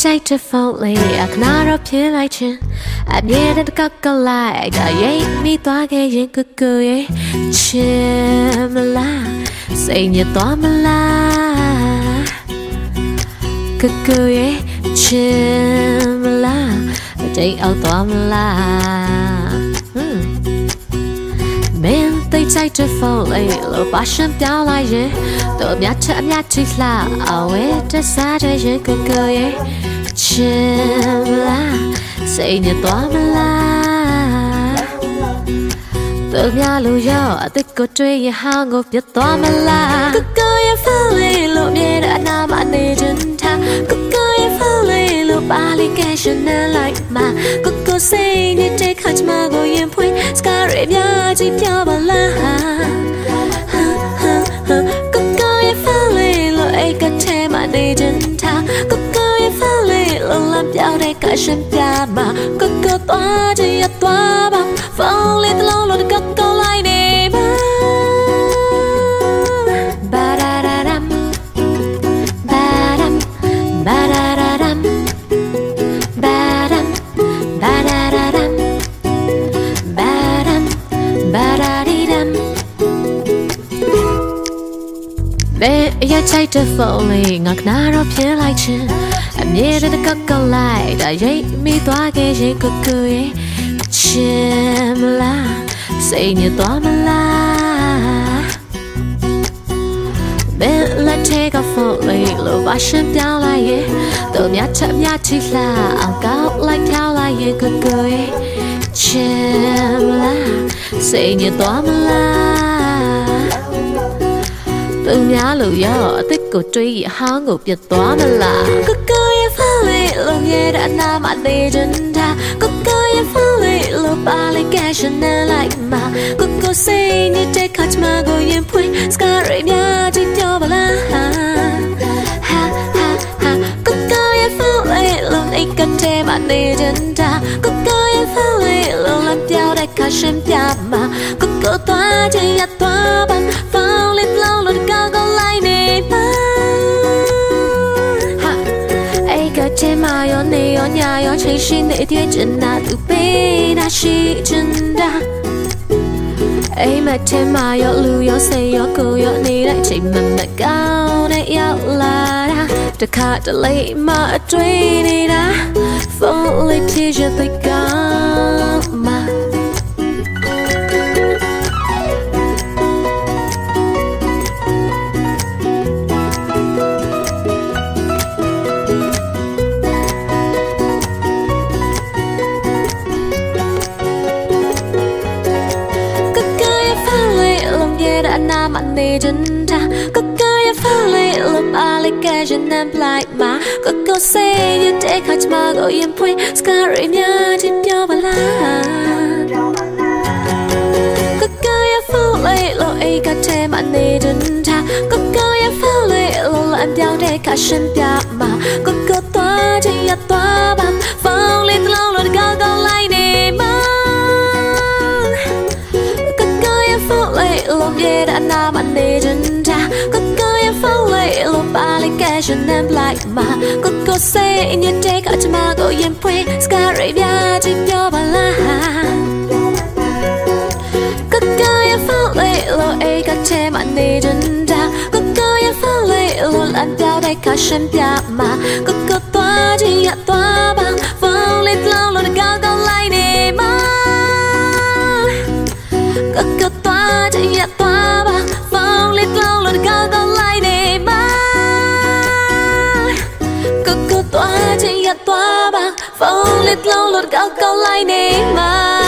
ကြိုက်တဲ့ဖုန်းလေးအခနာတော့ဖြစ်လိုက်ချင်းအမြဲတမ်းကကလိုက်ဒါရိတ်မိသွားခဲ့ရင်ကကူရဲ့ချင်မလားစိတ်ညစ်သွားမလားကကူရဲ့ချင်မလားအတိတ်အောက်သွားမလားဟွန်းမ င်းသိကြိုက်တဲ့ဖုန်းလေးလို့ပါရှင်ပြောင်းလိုက်ရင်တော့မြတ်ချအမြတ်ထိလှအဝဲတစားတဲ့ရင်ကကူရဲ့ချင်မလားစိတ်ညစ်သွားမလားသူများလူရောက်အသက်ကိုတွေးရဟောင်းကိုပြတ်သွားမလားကိုကိုရဲ့ feeling လို့မြဲတဲ့အနာမနေချင်တာကိုကိုရဲ့ feeling လို့ပါလိကရှင်နဲ့လိုက်မှာကိုကိုစိတ်ညစ်တဲ့ခါချမကိုရင်ဖွင့် scar ရများကြီးပြောပါ ထဲမှာနေချင်တာကိုကိုရဲ့ feeling လို့လမ်းပြောင်းတဲ့ခါရှင်ပြမှာကိုကိုသွားချင် ဘယ်အရာချိုက်တဲ့ဖုန်းလေးငါကနာတော့ဖြစ်လိုက်ချင်းအမြဲတမ်းကကောလိုက်ဒါရိတ်မိသွားခဲ့ရင်ကိုကိုရဲ့ချင်မလားစိတ်ညစ်သွားမလားဘယ်လက်ထဲကဖုန်းလေးလို့ပါရှင်ပြောင်းလိုက်ရဲ့တော့မြတ်ချက်မြတ်ချီလာအောင်ကောက်လိုက်ပြောင်းလိုက်ရဲ့ကိုကိုရဲ့ချင်မလားစိတ်ညစ်သွားမလား သူများလို့ရောအသက်ကိုတွေးရဟောင်းကိုပြတ်သွားမလားကိုကိုရဲ့ falling လို့မြဲတဲ့အနာမသေးချင်တာကိုကိုရဲ့ falling လို့ပါလိကရှင်နဲ့လိုက်မှာကိုကိုစိတ်ညစ်တဲ့ခါချမကိုရင်ဖွင့် scar ရများကြီးပြောပါလားဟာဟာဟာကိုကိုရဲ့ falling လို့အိတ်ကတဲ့မနေချင်တာကိုကိုရဲ့ falling လို့လက်ပြော ရောချိန်ရှိနေတဲ့ကျင်နာသူပေးတာရှိချင်တာအိမ်မထဲမှာရောလူရောစိတ်ရောကိုရောနေတဲ့အချိန်မှမကောင်းတဲ့ရောက်လာတာတခါတလေမှအတွေ့နေတာ Fall like teacher they got my ก็ a na ma ne jun ta ko ka ya fa le lo ma le ka jun na black ma ko ko say you take catch ma go in point scar in ya jin pyo ba la ko ka ya fa le lo ai ka te ma ne jun ta ko ka ya fa le lo la pyo de ka shin pya ma ko fully look allegation and black ma good go say in your take out ma go yen pwe scary via jin yo bala good go you fully lo a ka che ma ne jin da good go you fully lo lan dao dai ka shen pya ma good go twa ji ya twa bang phong lit lo lo ga ga lai ne ma good go ချင်းရသွားပါဖုန်းလေးလုံးလို့ကောက်ကောက်လိုက်နေမှာ